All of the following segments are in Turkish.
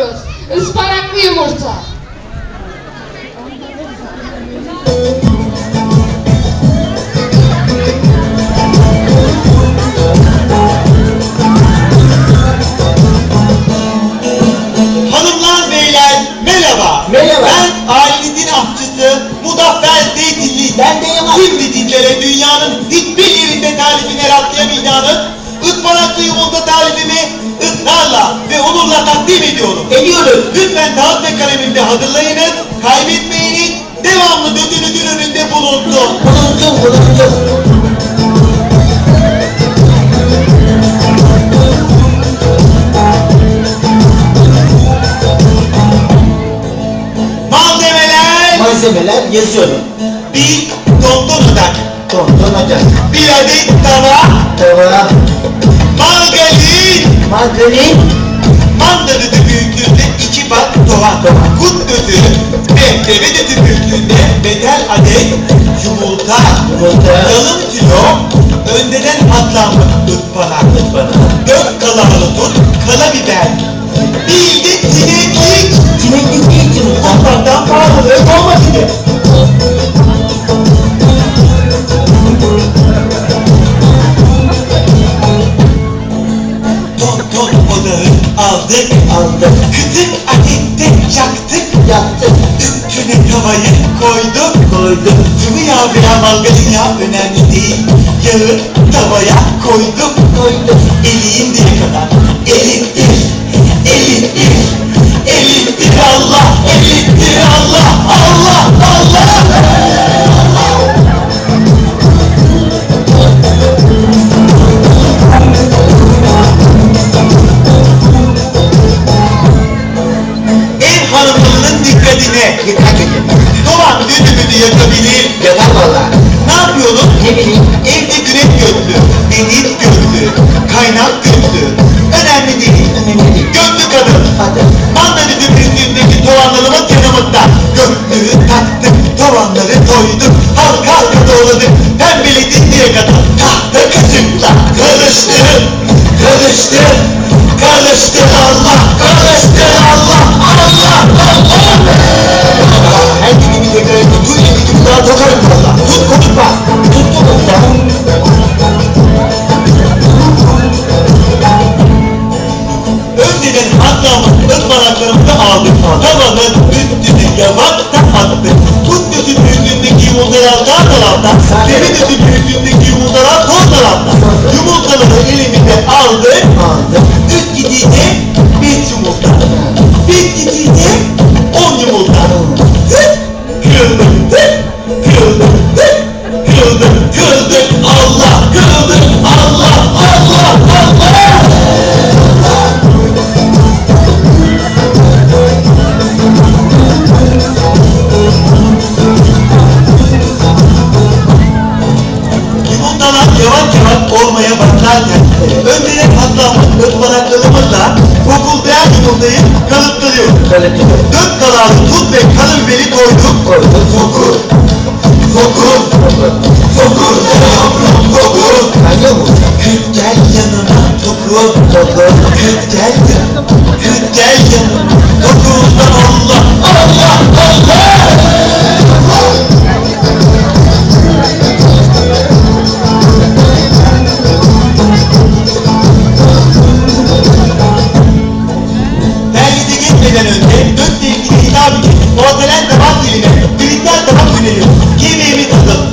yapıyoruz. Ispanaklı yumurta. Israrla ve onurla takdim ediyorum. Ediyoruz. Lütfen kağıt ve kaleminde hazırlayınız, kaybetmeyiniz, devamlı gözünüzün önünde bulunsun. Bulundum bulundum. Malzemeler yazıyorum. bir dondurmadan, Donduracak. bir adet tava, Tava. margarin, Margarin. Mandalını büyüklüğünde iki soğan, Soğan. kut gözü ve deve dötü büyüklüğünde betel adet yumurta, Yumurta. yarım kilo önceden hatlanmış ıspanak, Ispanak. dört kalanlı tut, odağı aldık, Aldım. Kızık ateşte yaktık, Yaptık. üstüne tavayı koyduk. Koydum. Sıvı yağ veya margarin yağı önemli değil. Yağı tavaya koyduk. Koydum. Eriyinceye kadar erittir, Yakabilir. Yapar valla. Ne yapıyoruz? Ne bileyim. Evde güneş gözlü, deniz gözlü, kaynak gözlü. Önemli değil. Önemli değil. Gözlü kadın. Hadi. Mandalinin üstündeki soğanlarımız yanımızda. Gözlüğü taktık, soğanları koyduk. Halka halka doğradık. Pembeledinceye kadar. Tahta kaşıkla karıştır, karıştır, karıştır Allah, karıştır Allah, Allah, Allah. Hatlamız ıspanaklarımızı aldık. Üstünü yavaşça attık. Kut gözü büyüklüğündeki yumurtalar sağ tarafta, gözü büyüklüğündeki yumurtalar sol tarafta. Yumurtaları elimize aldık. Üst gidiğinde beş yumurta. Beş gidiğinde on yumurta. Hıt! Kırıldık, hıt! Kırıldık, hıt! Kırıldık, kırıldık. Allah, kırıldık. Fokuldayan yumurtayı kalıptırıyoruz. Kalıcı. Dört kalanı tuz ve karabiberi koyduk. Koyduk. Fokur, fokur, yavrum fokur. Kaynıyor mu? Kırk gel yanıma fokur, Tokur. kırk gel yanıma, kırk gel yanıma. Fokurdan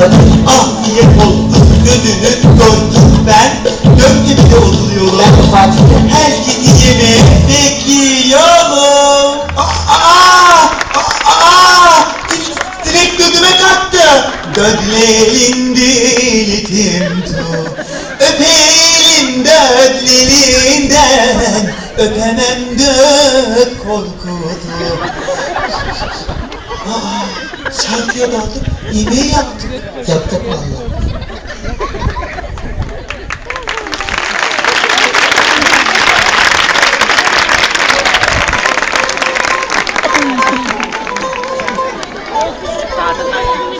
hazır. Afiyet olsun, gözünü doydum ben, dört tepede oturuyorum. Ben de Fatih'te. Herkesi yemeğe bekliyorum. Aa, aa, aa, sinek gözüme kattı. Gözlerin dilitim tu. Öpelim dödlerinden. Öpemem dök korkudu. Aa, şarkıya daldık, yemeği yaptık. Yaptık valla.